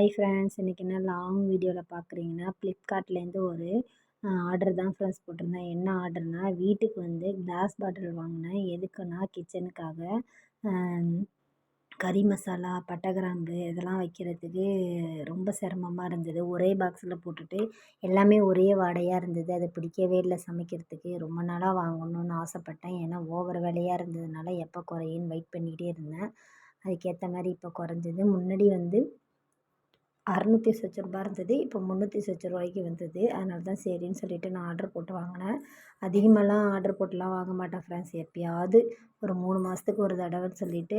Hi friends இன்றைக்கி என்ன long வீடியோவில் பார்க்குறீங்கன்னா ஃப்ளிப்கார்ட்லேருந்து ஒரு ஆர்டர் தான் ஃப்ரெண்ட்ஸ் போட்டிருந்தேன். என்ன ஆர்டர்னால் வீட்டுக்கு வந்து கிளாஸ் பாட்டில் வாங்கினேன். எதுக்குன்னா கிச்சனுக்காக கறி மசாலா பட்டை கிராம்பு இதெல்லாம் வைக்கிறதுக்கு ரொம்ப சிரமமாக இருந்தது. ஒரே பாக்ஸில் போட்டுட்டு எல்லாமே ஒரே வாடையாக இருந்தது. அது பிடிக்கவே இல்லை சமைக்கிறதுக்கு. ரொம்ப நாளாக வாங்கணும்னு ஆசைப்பட்டேன். ஏன்னா ஓவர் விலையாக இருந்ததுனால எப்போ குறையுன்னு வெயிட் பண்ணிகிட்டே இருந்தேன். அதுக்கேற்ற மாதிரி இப்போ குறைஞ்சது. முன்னாடி வந்து அறநூற்றி சொச்ச ரூபா இருந்தது. இப்போ முந்நூற்றி சொச்ச ரூபாய்க்கு வந்தது. அதனால தான் சரின்னு சொல்லிவிட்டு நான் ஆர்டர் போட்டு வாங்கினேன். அதிகமாகலாம் ஆர்டர் போட்டுலாம் வாங்க மாட்டேன் ஃப்ரெண்ட்ஸ் எப்பயாவது ஒரு மூணு மாதத்துக்கு ஒரு தடவைன்னு சொல்லிவிட்டு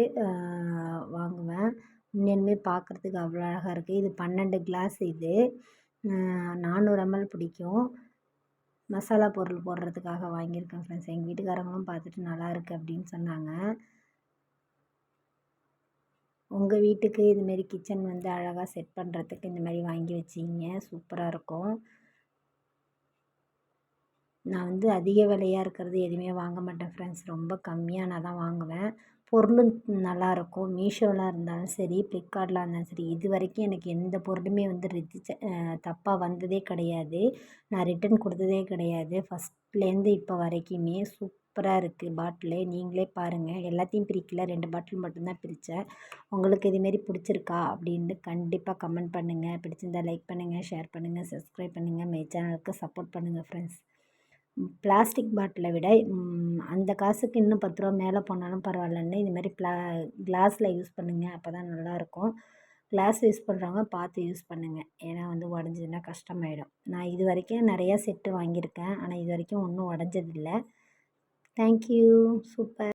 வாங்குவேன். உண்மையாலுமே பார்க்குறதுக்கு அவ்வளோ அழகாக இருக்குது இது பன்னெண்டு கிளாஸ் இது. நானூறு எம்எல் பிடிக்கும். மசாலா பொருள் போடுறதுக்காக வாங்கியிருக்கேன் ஃப்ரெண்ட்ஸ் எங்கள் வீட்டுக்காரங்களும் பார்த்துட்டு நல்லா இருக்குது அப்படின்னு சொன்னாங்க. உங்கள் வீட்டுக்கு இதுமாரி கிச்சன் வந்து அழகாக செட் பண்ணுறதுக்கு இந்த மாதிரி வாங்கி வச்சிங்க. சூப்பராக இருக்கும். நான் வந்து அதிக விலையாக இருக்கிறது எதுவுமே வாங்க மாட்டேன் ஃப்ரெண்ட்ஸ் ரொம்ப கம்மியாக நான் தான் வாங்குவேன். பொருளும் நல்லாயிருக்கும். மீஷோவில் இருந்தாலும் சரி ஃப்ளிப்கார்ட்டில் இருந்தாலும் சரி இது வரைக்கும் எனக்கு எந்த பொருளுமே வந்து ரிஜிச்ச தப்பாக வந்ததே கிடையாது. நான் ரிட்டன் கொடுத்ததே கிடையாது. ஃபஸ்ட்லேருந்து இப்போ வரைக்குமே சூப்பராக இருக்குது பாட்டிலு. நீங்களே பாருங்கள் எல்லாத்தையும் பிரிக்கல. ரெண்டு பாட்டில் மட்டும்தான் பிரித்தேன் உங்களுக்கு இதுமாரி பிடிச்சிருக்கா அப்படின்ட்டு கண்டிப்பாக கமெண்ட் பண்ணுங்கள் பிடிச்சிருந்தா லைக் பண்ணுங்கள் ஷேர் பண்ணுங்கள் சப்ஸ்கிரைப் பண்ணுங்கள் மை சேனலுக்கு சப்போர்ட் பண்ணுங்கள் ஃப்ரெண்ட்ஸ் பிளாஸ்டிக் பாட்டிலை விட அந்த காசுக்கு இன்னும் பத்து ரூபா மேலே போனாலும் பரவாயில்லன்னு இதுமாதிரி ப்ளா கிளாஸில் யூஸ் பண்ணுங்கள் அப்போ தான் நல்லாயிருக்கும் கிளாஸ் யூஸ் பண்ணுறவங்க பார்த்து யூஸ் பண்ணுங்கள் ஏன்னா வந்து உடஞ்சிதுன்னா கஷ்டமாயிடும். நான் இது வரைக்கும் நிறையா செட்டு வாங்கியிருக்கேன். ஆனால் இது வரைக்கும் ஒன்றும் உடஞ்சதில்ல. Thank you super.